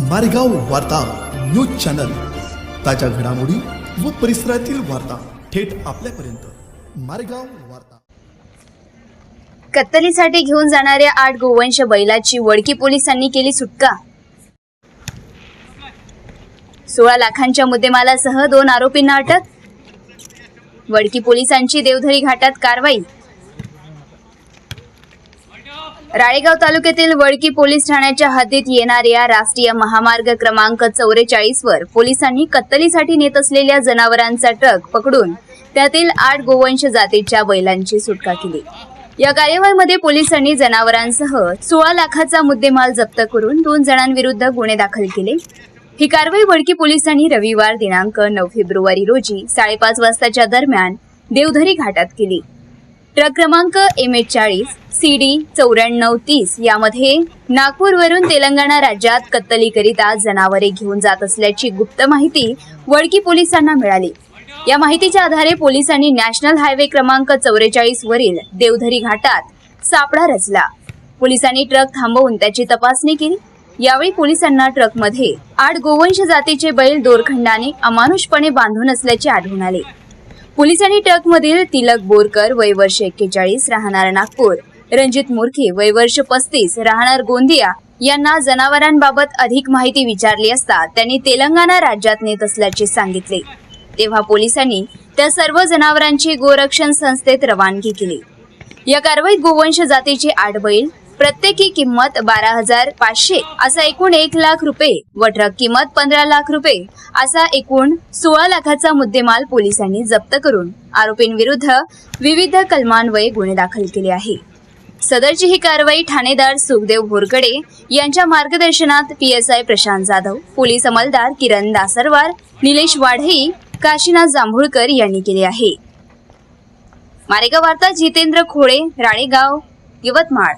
मारेगाव वार्ता news channel. ताज्या घडामोडी व परिसरातील वार्ता थेट आपल्यापर्यंत. मारेगाव वार्ता. कत्तलीसाठी घेऊन जाणाऱ्या आठ गोवंश बैलाची वडकी पोलिसांनी केली सुटका. सोळा लाखांच्या मुद्देमालासह दोन आरोपींना अटक. वडकी पोलिसांची देवधरी घाटात कारवाई. राळेगाव तालुक्यातील वडकी पोलीस ठाण्याच्या हद्दीत येणाऱ्या राष्ट्रीय महामार्ग क्रमांक चौवेचाळीस वर पोलिसांनी कत्तलीसाठी नेत असलेल्या जनावरांचा ट्रक पकडून त्यातील आठ गोवंश जातीच्या बैलांची सुटका केली. या कार्यवाहीमध्ये पोलिसांनी जनावरांसह सोळा लाखाचा मुद्देमाल जप्त करून दोन जणांविरुद्ध गुन्हे दाखल केले. ही कारवाई वडकी पोलिसांनी रविवार दिनांक नऊ फेब्रुवारी रोजी साडेपाच वाजताच्या दरम्यान देवधरी घाटात केली. ट्रक क्रमांक एम एच चाळीस सी डी चौऱ्याण्णव तीस यामध्ये नागपूरवरून तेलंगणा राज्यात कत्तलीकरिता जनावरे घेऊन जात असल्याची गुप्त माहिती वडकी पोलिसांना मिळाली. या माहितीच्या आधारे पोलिसांनी नॅशनल हायवे क्रमांक चौवेचाळीस वरील देवधरी घाटात सापळा रचला. पोलिसांनी ट्रक थांबवून त्याची तपासणी केली. यावेळी पोलिसांना ट्रकमध्ये आठ गोवंश जातीचे बैल दोरखंडाने अमानुषपणे बांधून असल्याचे आढळून आले. पोलिसांनी ट्रकमधील तिलक बोरकर वय वर्ष एक्केचाळीस राहणार नागपूर. रणजित मुरखे वय वर्ष पस्तीस राहणार गोंदिया. यांना जनावरांबाबत अधिक माहिती विचारली असता त्यांनी तेलंगणा राज्यात नेत असल्याचे सांगितले. तेव्हा पोलिसांनी त्या सर्व जनावरांची गोरक्षण संस्थेत रवानगी केली. या कारवाईत गोवंश जातीचे आठ बैल प्रत्येकी किंमत बारा हजार पाचशे. असा एकूण एक लाख रुपये. व ट्रक किंमत पंधरा लाख रुपये. असा एकूण सोळा लाखाचा मुद्देमाल पोलिसांनी जप्त करून आरोपींविरुद्ध विविध कलमान्वये गुन्हे दाखल केले आहे. सदरची ही कारवाई ठाणेदार सुखदेव भोरकडे यांच्या मार्गदर्शनात पीएसआय प्रशांत जाधव पोलीस अंमलदार किरण दासरवार निलेश वाढई काशीनाथ जांभूळकर यांनी केली आहे. मारेगाव वार्ता जितेंद्र खोळे राळेगाव यवतमाळ.